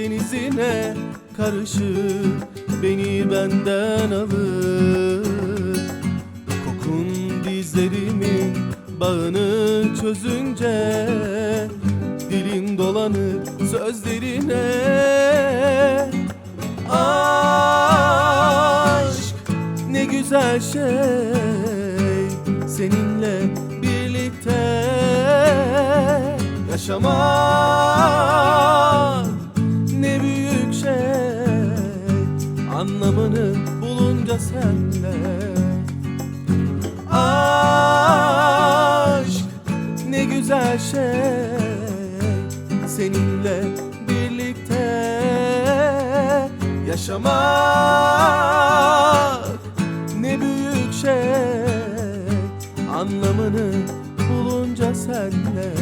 denizine karışır Beni benden alır. Kokun dizlerimin bağını çözünce Dilim dolanır sözlerine. Aşk ne güzel şey Seninle birlikte yaşamak Anlamını bulunca senle. Aşk ne güzel şey Seninle birlikte yaşamak. Ne büyük şey Anlamını bulunca senle